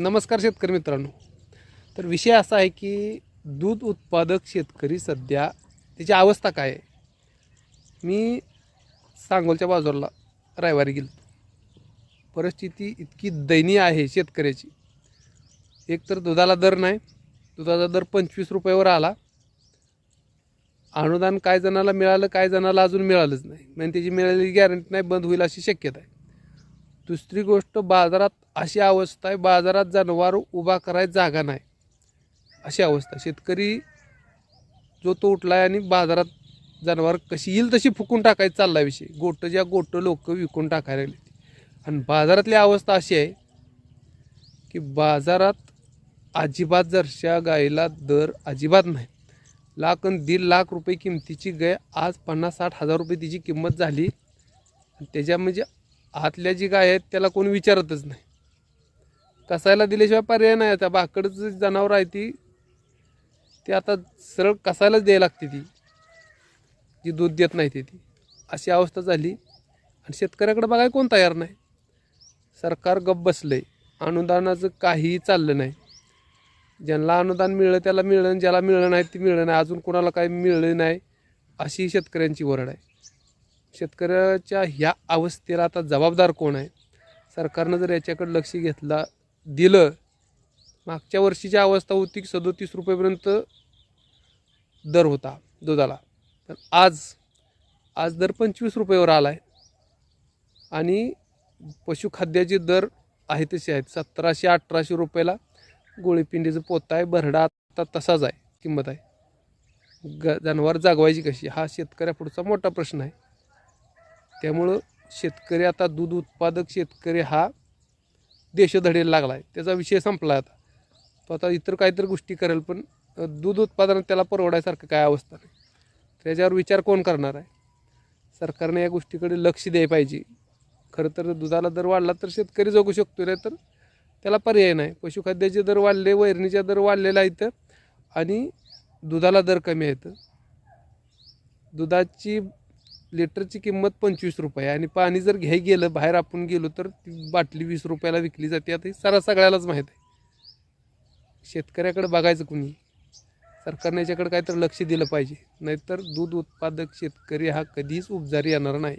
नमस्कार शेतकरी मित्रांनो. तर विषय असा आहे की दूध उत्पादक शेतकरी सध्या त्याची अवस्था काय आहे? मी सांगोलच्या बाजूला रविवारी गेलो परिस्थिती इतकी दयनीय आहे शेतकऱ्याची. एक तर दुधाला दर नाही. दुधाचा दर पंचवीस रुपयावर आला. अनुदान काय जणाला मिळालं काय जणाला अजून मिळालंच नाही. म्हणजे त्याची मिळालेली गॅरंटी नाही बंद होईल अशी शक्यता आहे. दुसरी गोष्ट बाजारात अशी अवस्था आहे बाजारात जनावर उभा करायची जागा नाही. अशी अवस्था. शेतकरी जो तो उठला आहे आणि बाजारात जनावर कशी येईल तशी फुकून टाकायचं चालला विषय. गोटं ज्या गोटं लोक विकून टाकायला लागले आणि बाजारातली अवस्था अशी आहे की बाजारात अजिबात जरशा गायीला दर अजिबात नाही. लाख आणि दीड लाख रुपये किमतीची गाय आज पन्नास साठ हजार रुपये तिची किंमत झाली. त्याच्या म्हणजे आतल्या जी गाय आहेत त्याला कोण विचारतच नाही. कसायला दिल्याशिवाय पर्याय नाही. आता बाकडचं जनावर आहे ती ती आता सरळ कसायलाच द्यायला लागते ती. जी दूध देत नाही ती ती. अशी अवस्था झाली. आणि शेतकऱ्याकडे बघाय कोण तयार नाही. सरकार गप्प बसलं आहे अनुदानाचं काहीही चाललं नाही. ज्यांना अनुदान मिळलं त्याला मिळलं ज्याला मिळलं नाही ते मिळलं नाही. अजून कोणाला काही मिळलं नाही अशी शेतकऱ्यांची वरड आहे. शेतकऱ्याच्या ह्या अवस्थेला आता जबाबदार कोण आहे? सरकारनं जर याच्याकडे लक्ष घेतला दिलं मागच्या वर्षीची अवस्था होती की सदोतीस रुपयेपर्यंत दर होता दुधाला. तर आज आज दर पंचवीस रुपयावर आला आहे आणि पशुखाद्याचे दर आहे तसे आहेत. सतराशे अठराशे रुपयाला गोळीपिंडीचं पोतं आहे. भरडा आता तसाच आहे किंमत आहे. ग जनावर जागवायची कशी? हा शेतकऱ्यापुढचा मोठा प्रश्न आहे. त्यामुळं शेतकरी आता दूध उत्पादक शेतकरी हा देशधडेला लागला आहे त्याचा विषय संपला आता. तो आता इतर काहीतरी गोष्टी करेल पण दूध उत्पादनात त्याला परवडायसारखं काय अवस्था नाही. त्याच्यावर विचार कोण करणार आहे? सरकारने या गोष्टीकडे लक्ष द्यायला पाहिजे. खरं तर दुधाला दर वाढला तर शेतकरी जगू शकतो नाही तर त्याला पर्याय नाही. पशुखाद्याचे दर वाढले वैरणीचे दर वाढलेला आहेत आणि दुधाला दर कमी आहेत. दुधाची लिटरची किंमत पंचवीस रुपये आहे. आणि पाणी जर घ्याय गेलं बाहेर आपण गेलो तर ती बाटली वीस रुपयाला विकली जाते. आता हे सारा सगळ्यालाच माहीत आहे. शेतकऱ्याकडे बघायचं कुणी? सरकारने याच्याकडे काहीतरी लक्ष दिलं पाहिजे. नाहीतर दूध उत्पादक शेतकरी हा कधीच उपजारी येणार नाही.